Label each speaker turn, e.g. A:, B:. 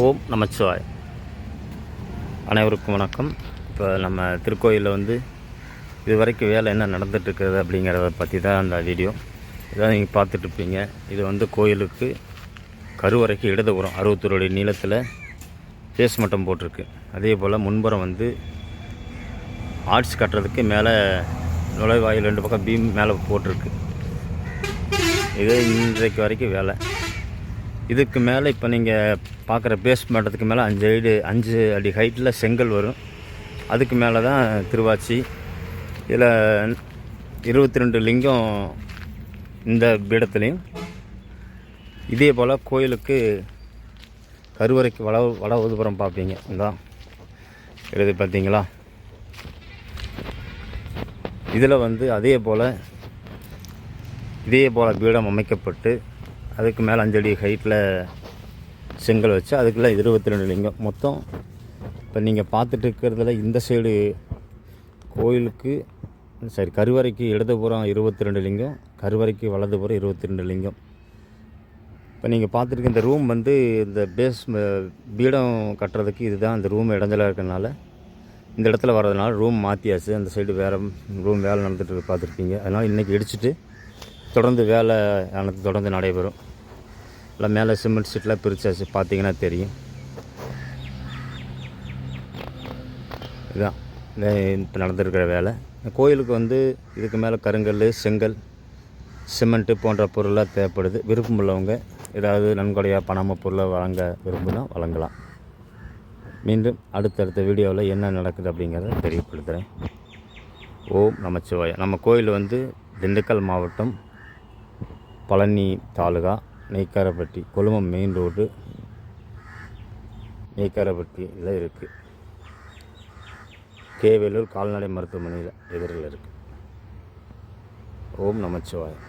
A: ஓம் நமச்சிவாய். அனைவருக்கும் வணக்கம். இப்போ நம்ம திருக்கோயிலில் வந்து இது வரைக்கும் வேலை என்ன நடந்துட்டு இருக்குது அப்படிங்கிறத பற்றி தான் அந்த வீடியோ. இதான் நீங்கள் பார்த்துட்ருப்பீங்க இது வந்து கோயிலுக்கு கருவறைக்கு இடதுபுறம் அறுபத்தொரு அடி நீளத்தில் பேஸ் மட்டம் போட்டிருக்கு. அதே போல் முன்புறம் வந்து ஆர்ட்ஸ் கட்டுறதுக்கு மேலே நுழைவாயில் ரெண்டு பக்கம் பீம் மேலே போட்டிருக்கு. இது இன்றைக்கு வரைக்கும் வேலை. இதுக்கு மேலே இப்போ நீங்கள் பார்க்குற பேஸ் மட்டத்துக்கு மேலே அஞ்சு அடி அஞ்சு அடி ஹைட்டில் செங்கல் வரும். அதுக்கு மேலே தான் திருவாச்சி. இதில் இருபத்தி ரெண்டு லிங்கம் இந்த பீடத்துலேயும். இதே போல் கோயிலுக்கு கருவறைக்கு வட வட ஒதுபுறம் பார்ப்பீங்க. இதான் எழுதி பார்த்தீங்களா? இதில் வந்து அதே போல் இதே போல் பீடம் அமைக்கப்பட்டு அதுக்கு மேலே அஞ்சடி ஹைட்டில் செங்கல் வச்சு அதுக்குள்ளே இருபத்தி ரெண்டு லிங்கம். மொத்தம் இப்போ நீங்கள் பார்த்துட்டு இருக்கிறதுல இந்த சைடு கோயிலுக்கு சரி கருவறைக்கு இடதுபுறம் இருபத்தி ரெண்டு லிங்கம் கருவறைக்கு வலதுபுறம் இருபத்தி ரெண்டு லிங்கம். இப்போ நீங்கள் பார்த்துருக்க இந்த ரூம் வந்து இந்த பேஸ் பீடம் கட்டுறதுக்கு இதுதான் இந்த ரூம் இடைஞ்சலாக இருக்கிறனால இந்த இடத்துல வர்றதுனால ரூம் மாற்றியாச்சு அந்த சைடு வேறு ரூம் வேலை நடந்துட்டு பார்த்துருப்பீங்க அதனால் இன்றைக்கி இடிச்சிட்டு தொடர்ந்து வேலை எனக்கு தொடர்ந்து நடைபெறும். இல்லை மேலே சிமெண்ட் சீட்லாம் பிரித்தாச்சு பார்த்தீங்கன்னா தெரியும். இதுதான் இப்போ நடந்திருக்கிற வேலை. கோயிலுக்கு வந்து இதுக்கு மேலே கருங்கல் செங்கல் சிமெண்ட்டு போன்ற பொருளாக தேவைப்படுது. விருப்பம் உள்ளவங்க ஏதாவது நன்கொடையாக பணம பொருளை வழங்க விரும்பினா வழங்கலாம். மீண்டும் அடுத்தடுத்த வீடியோவில் என்ன நடக்குது அப்படிங்கிறத தெரியப்படுத்துகிறேன். ஓம் நமச்சிவாய. நம்ம கோயில் வந்து திண்டுக்கல் மாவட்டம் பழனி தாலுகா. நெய்க்காரப்பட்டி கொழும்பம் மெயின் ரோடு நெய்க்காரப்பட்டியில் இருக்குது கேவேலூர் கால்நடை மருத்துவமனையில் எதிரில் இருக்குது ஓம் நமச்சிவாயம்.